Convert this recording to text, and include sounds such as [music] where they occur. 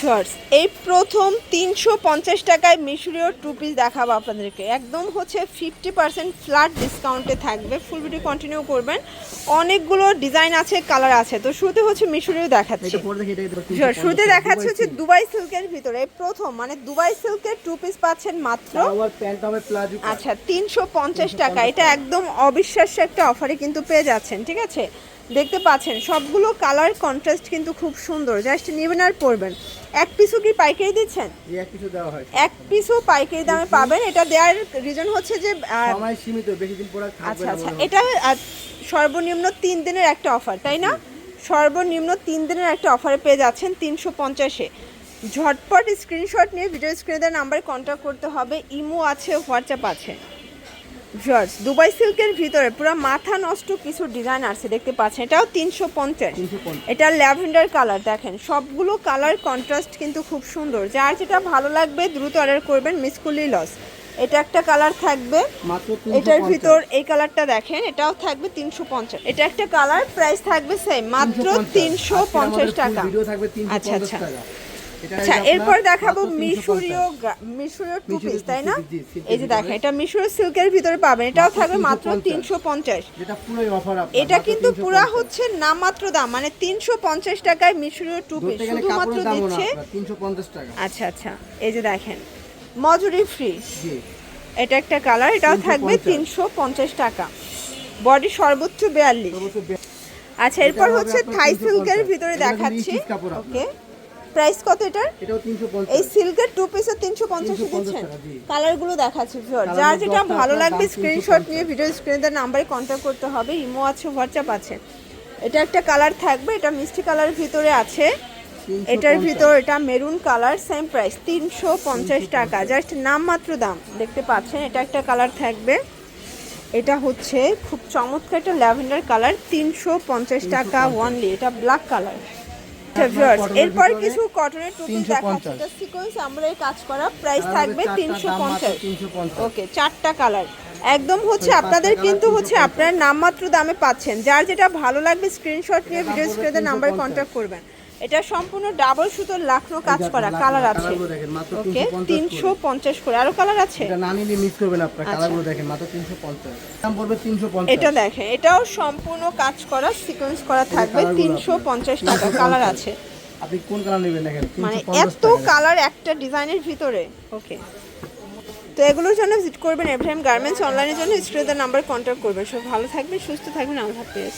Shorts এই প্রথম তিনশো পঞ্চাশ টাকায় মিশরীয় টু পিস দেখাবো আপনাদেরকে। একদম হচ্ছে ফিফটি পার্সেন্ট ফ্ল্যাট ডিসকাউন্টে থাকবে। ফুল ভিডিও কন্টিনিউ করবেন। অনেকগুলো ডিজাইন আছে কালার আছে। তো শুরুতে হচ্ছে মিশরীয় দেখাচ্ছি। শুরুতে দেখাচ্ছে হচ্ছে দুবাই সিল্কের ভিতরে। এই প্রথম মানে দুবাই সিল্কের টু পিস পাচ্ছেন মাত্র। আচ্ছা তিনশো পঞ্চাশ টাকা। এটা একদম অবিশ্বাস্য একটা অফারে কিন্তু পেয়ে যাচ্ছেন ঠিক আছে? দেখতে পাচ্ছেন সবগুলো কালার কন্ট্রাস্ট কিন্তু খুব সুন্দর। জাস্ট নেবেন আর পরবেন। এক পিসও কি পাইকারি দিচ্ছেন? এক কিছু দেওয়া হয় এক পিসও পাইকারি দামে পাবেন। এটা দেওয়ার রিজন হচ্ছে যে সময় সীমিত বেশি দিন পরে থাকবে আচ্ছা আচ্ছা। এটা সর্বনিম্ন তিন দিনের একটা অফার তাই না? সর্বনিম্ন তিন দিনের একটা অফারে পেয়ে যাচ্ছেন তিনশো পঞ্চাশে। ঝটপট স্ক্রিনশট নিয়ে ভিডিও স্ক্রিনে দেওয়ার নাম্বারে কন্ট্যাক্ট করতে হবে। ইমো আছে হোয়াটসঅ্যাপ আছে। জর্জ দুবাই সিল্কের ভিতরে পুরো মাথা নষ্ট কিছু ডিজাইন আছে দেখতে পাচ্ছেন। এটাও তিনশো পঞ্চাশ। এটা ল্যাভেন্ডার কালার দেখেন। সবগুলো কালার কন্ট্রাস্ট কিন্তু খুব সুন্দর। যার যেটা ভালো লাগবে দ্রুত অর্ডার করবেন মিস করলেই লস এটা একটা কালার থাকবে। এটার ভিতর এই কালারটা দেখেন এটাও থাকবে তিনশো পঞ্চাশ। এটা একটা কালার প্রাইস থাকবে সেম মাত্র তিনশো পঞ্চাশ। টাকা। আচ্ছা আচ্ছা। আচ্ছা এরপর দেখাবো মিশরীয় মিশরীয় টু পিস তাই না? এই যে দেখেন এটা মিশরীয় সিল্কের ভিতরে পাবেন। এটাও থাকবে মাত্র 350 তিনশো পঞ্চাশ। পুরোই অফার এটা কিন্তু 350 পুরা হচ্ছে নামমাত্র দাম মানে তিনশো পঞ্চাশ টাকায় মিশরীয় টু পিস শুধুমাত্র দিচ্ছে 350 টাকা। আচ্ছা আচ্ছা এই যে দেখেন মজুরি ফ্রি এটা একটা কালার এটাও থাকবে 350 তিনশো পঞ্চাশ টাকা। বডি সর্বোচ্চ বিয়াল্লিশ। সর্বোচ্চ বে- আচ্ছা এরপর হচ্ছে থাই সিল্কের ভিতরে দেখাচ্ছি। ওকে প্রাইস কত এটার? এটাও 350 এই সিল্কের টু পিসের তিনশো পঞ্চাশ 350 দিচ্ছেন। কালারগুলো দেখাচ্ছি ভিউয়ার। যার যেটা ভালো লাগবে স্ক্রিনশট নিয়ে ভিডিও স্ক্রিনের নাম্বারে কন্ট্যাক্ট করতে হবে। ইমো আছে হোয়াটসঅ্যাপ আছে। এটা একটা কালার থাকবে এটা মিষ্টি কালারের ভিতরে আছে। এটার ভিতর এটা মেরুন কালার সেম প্রাইস তিনশো পঞ্চাশ টাকা। জাস্ট নামমাত্র দাম দেখতে পাচ্ছেন এটা একটা কালার থাকবে। এটা হচ্ছে খুব চমৎকার একটা ল্যাভেন্ডার কালার তিনশো পঞ্চাশ টাকা ওয়ানলি এটা ব্ল্যাক কালার cotton-এর এরপর কিছু কটনের টুপি দেখাচ্ছি। এটা সিকোয়েন্স আমরা কাজ করা প্রাইস থাকবে চারটার তিনশো দাম মাত্র পঞ্চাশ। 350 ওকে চারটা কালার একদম হচ্ছে আপনাদের কিন্তু হচ্ছে আপনার নামমাত্র দামে পাচ্ছেন। যার যেটা ভালো লাগবে স্ক্রিনশট নিয়ে ভিডিও স্ক্রিনের নাম্বারে কন্ট্যাক্ট করবেন। এটা সম্পূর্ণ ডাবল সুতোর লাখনো কাজ করা কালার আছে। ওকে 350 তিনশো পঞ্চাশ করে। আরও কালার আছে? এটা না নিলে মিস করবেন আপনার আচ্ছা। কালারগুলো দেখেন মাত্র 350 দাম পড়বে 350 এটা দেখেন এটাও সম্পূর্ণ কাজ করা সিকোয়েন্স করা থাকবে তিনশো পঞ্চাশ টাকা কালার [laughs] আছে। আপনি কোন কালার নেবেন দেখেন? মানে এত কালার একটা ডিজাইনের ভিতরে। ওকে। তো এগুলোর জন্য ভিজিট করবেন এভরিএম গার্মেন্টস অনলাইনের জন্য স্ক্রিনের নাম্বার কন্ট্যাক্ট করবেন। সব ভালো থাকবেন সুস্থ থাকবেন আল্লাহ হাফেজ।